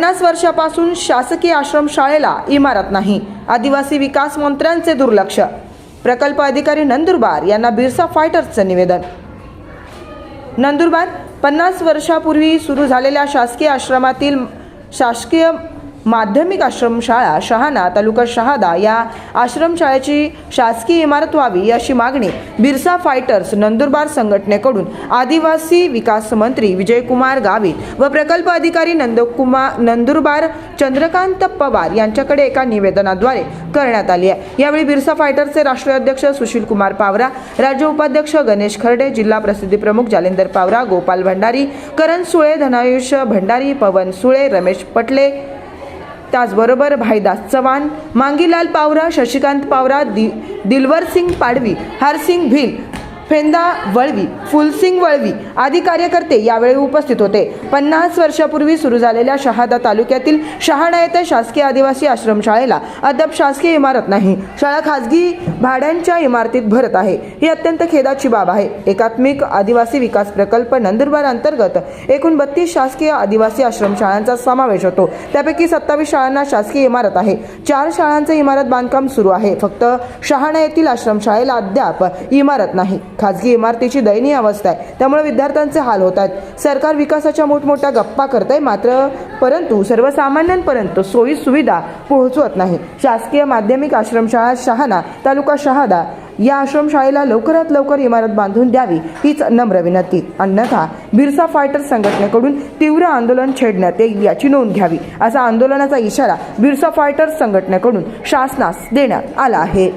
पन्नास वर्षापासून शासकीय आश्रमशाळेला इमारत नाही. आदिवासी विकास मंत्र्यांचे दुर्लक्ष. प्रकल्प अधिकारी नंदुरबार यांना बिरसा फायटर्सचं निवेदन. नंदुरबार पन्नास वर्षापूर्वी सुरू झालेल्या शासकीय आश्रमातील शासकीय माध्यमिक आश्रमशाळा शहाणा तालुका शहादा या आश्रमशाळेची शासकीय इमारत व्हावी अशी मागणी बिरसा फायटर्स नंदुरबार संघटनेकडून आदिवासी विकास मंत्री विजयकुमार गावित व प्रकल्प अधिकारी नंदकुमार नंदुरबार चंद्रकांत पवार यांच्याकडे एका निवेदनाद्वारे करण्यात आली आहे. यावेळी बिरसा फायटर्सचे राष्ट्रीय अध्यक्ष सुशील कुमार पावरा राज्य उपाध्यक्ष गणेश खर्डे जिल्हा प्रसिद्धी प्रमुख जालिंदर पावरा गोपाल भंडारी करण सुळे धनायुष भंडारी पवन सुळे रमेश पटले त्याचबरोबर भाईदास चव्हाण मांगीलाल पावरा शशिकांत पावरा दि दिलवर सिंग पाडवी हरसिंग भिल फेंदा वळवी फुलसिंग वळवी आदी कार्यकर्ते यावेळी उपस्थित होते. पन्नास वर्षापूर्वी सुरू झालेल्या शहादा तालुक्यातील शहाणा येथे शासकीय आदिवासी आश्रमशाळेला अद्याप शासकीय इमारत नाही. शाळा खाजगी भाड्यांच्या इमारतीत भरत आहे. ही अत्यंत खेदाची बाब आहे. एकात्मिक आदिवासी विकास प्रकल्प नंदुरबार अंतर्गत एकूण बत्तीस शासकीय आदिवासी आश्रमशाळांचा समावेश होतो. त्यापैकी सत्तावीस शाळांना शासकीय इमारत आहे. चार शाळांचे इमारत बांधकाम सुरू आहे. फक्त शहाणा येथील आश्रमशाळेला अद्याप इमारत नाही. खाजगी इमारतीची दयनीय अवस्था आहे. त्यामुळे विद्यार्थ्यांचे हाल होत आहेत. सरकार विकासाच्या मोठमोठ्या गप्पा करत आहे मात्र परंतु सर्वसामान्यांपर्यंत सोयी सुविधा पोहोचवत नाही. शासकीय माध्यमिक आश्रमशाळा शहाणा तालुका शहादा या आश्रमशाळेला लवकरात लवकर इमारत बांधून द्यावी हीच नम्र विनंती. अन्यथा बिरसा फायटर संघटनेकडून तीव्र आंदोलन छेडण्यात येईल याची नोंद घ्यावी असा आंदोलनाचा इशारा बिरसा फायटर संघटनेकडून शासनास देण्यात आला आहे.